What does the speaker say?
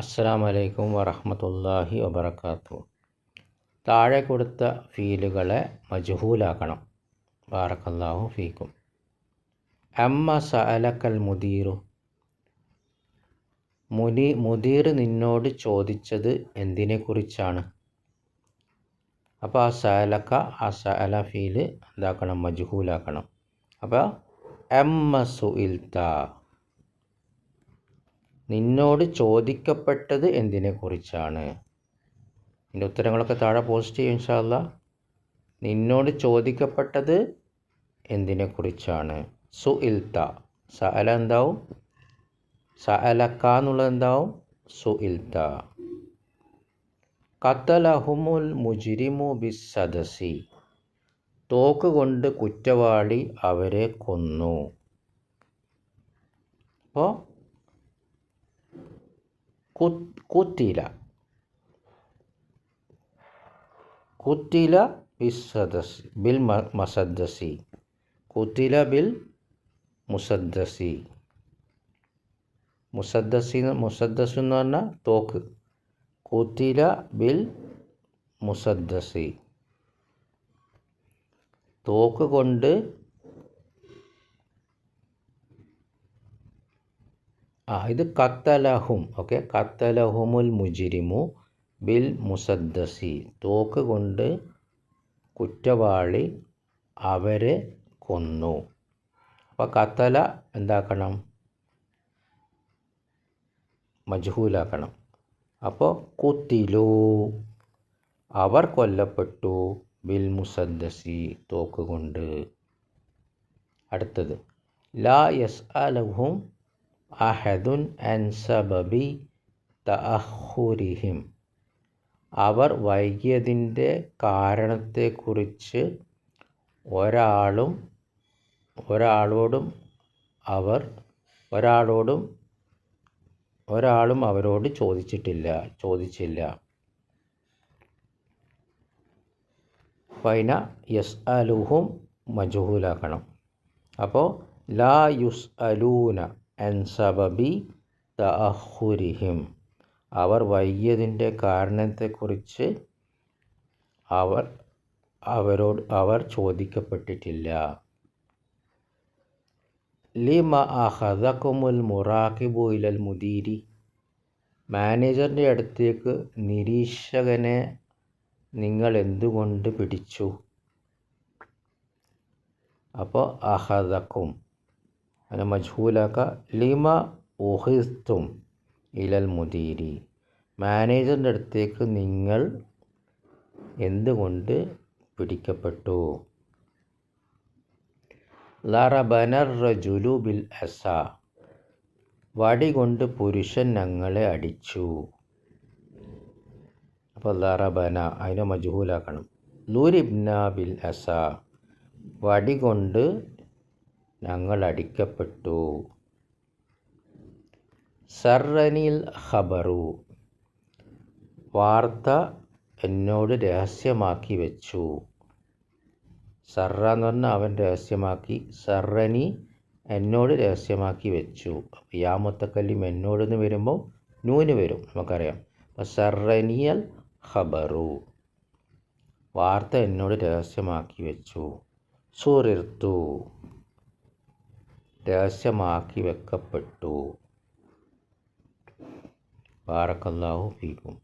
അസ്സലാമു അലൈക്കും വറഹ്മത്തുള്ളാഹി വബറകാതുഹു താഴെ കൊടുത്ത ഫീലുകളെ മജ്ഹൂലാക്കണം. ബാറക്കല്ലാഹു ഫീക്കും. അമ്മ സഅലക്കൽ മുദീറു. മുനി മുദീർ നിന്നോട് ചോദിച്ചത് എന്തിനെക്കുറിച്ചാണ്? അപ്പോൾ ആ സഅലക്ക ആ സഅല ഫീൽ എന്താക്കണം? മജ്ഹൂലാക്കണം. അപ്പോൾ എമ്മ സുഇൽത്ത നിന്നോട് ചോദിക്കപ്പെട്ടത് എന്തിനെക്കുറിച്ചാണ്? ഇതിന്റെ ഉത്തരങ്ങളൊക്കെ താഴെ പോസ്റ്റ് ചെയ്യും ഇൻഷാല്ല നിന്നോട് ചോദിക്കപ്പെട്ടത് എന്തിനെക്കുറിച്ചാണ്? സു ഇൽത്ത സഅല എന്താവും? സഅലക്ക എന്നുള്ളത് എന്താവും? സു ഇൽത്ത കത്തലഹുമുൽ മുജിരിമു ബിസദസി തോക്ക് കൊണ്ട് കുറ്റവാളി അവരെ കൊന്നു. അപ്പോൾ കുത്തില കുത്തില ബിസദസ് ബിൽ മസദ്ദസി. കുത്തില ബിൽ മുസദ്ദസി. മുസദ്ദസി മുസദ്ദസ് എന്ന് പറഞ്ഞാൽ തോക്ക്. കുത്തില ബിൽ മുസദ്ദസി. തോക്ക് കൊണ്ട് ആ ഇത് കത്തലഹും ഓക്കെ? കത്തലഹുമുൽ മുജിരിമു ബിൽ മുസദ്ദസി. തോക്ക് കൊണ്ട് കുറ്റവാളി അവരെ കൊന്നു. അപ്പോൾ കത്തല എന്താക്കണം? മജ്ഹൂലാക്കണം. അപ്പോൾ കുത്തിലു. അവർ കൊല്ലപ്പെട്ടു ബിൽ മുസദ്ദസി തോക്ക് കൊണ്ട്. അടുത്തത്. ലാ യസ് അലഹും അഹദുൻ അൻസബബി തഅഹുരിഹിം അവർ വൈകിയതിന്റെ കാരണത്തെക്കുറിച്ച് ഒരാളും ഒരാളോടും അവർ ഒരാളോടും ഒരാളും അവരോട് ചോദിച്ചിട്ടില്ല ചോദിച്ചില്ല. ഫൈന യസ് അലുഹും മജുഹുലാക്കണം. അപ്പോൾ ലാ യുസ് അലൂന അൻ തഅഖുരിഹിം തഅഹുരിഹിം. അവർ വൈകിയതിന്റെ കാരണത്തെക്കുറിച്ച് അവർ അവരോട് അവർ ചോദിക്കപ്പെട്ടിട്ടില്ല. ലിമ അഹദക്കുമുൽ മുറാഖിബു ഇലൽ മുദീരി. മാനേജറിന്റെ അടുത്തേക്ക് നിരീക്ഷകനെ നിങ്ങൾ എന്തുകൊണ്ട് പിടിച്ചു? അപ്പോൾ അഹദക്കും അതിനെ മജ്ഹൂലാക്ക ലിമ ഉഹിസ്തും ഇലൽ മുദീരി. മാനേജറിന്റെ അടുത്തേക്ക് നിങ്ങൾ എന്തുകൊണ്ട് പിടിക്കപ്പെട്ടു? ലറബനർ റജുലു ബിൽ അസ. വടി കൊണ്ട് പുരുഷൻ ഞങ്ങളെ അടിച്ചു. അപ്പോൾ ലറബന അതിനെ മജ്ഹൂലാക്കണം ലൂരിബ്ന ബിൽ അസ. വടി കൊണ്ട് ഞങ്ങൾ അടിക്കപ്പെട്ടു സർറനിൽ ഖബറു. വാർത്ത എന്നോട് രഹസ്യമാക്കി വെച്ചു. സർറ എന്ന് പറഞ്ഞാൽ അവൻ രഹസ്യമാക്കി. സർറനി എന്നോട് രഹസ്യമാക്കി വെച്ചു. അപ്പോൾ യാമൊത്തക്കല്ലിം എന്നോടെന്ന് വരുമ്പോൾ നൂന് വരും നമുക്കറിയാം. അപ്പോൾ സർറനിയൽ ഖബറു. വാർത്ത എന്നോട് രഹസ്യമാക്കി വെച്ചു. സുറിർത്തു. രഹസ്യമാക്കി വെക്കപ്പെട്ടു ബാറക്കല്ലാഹു ഫീക്കും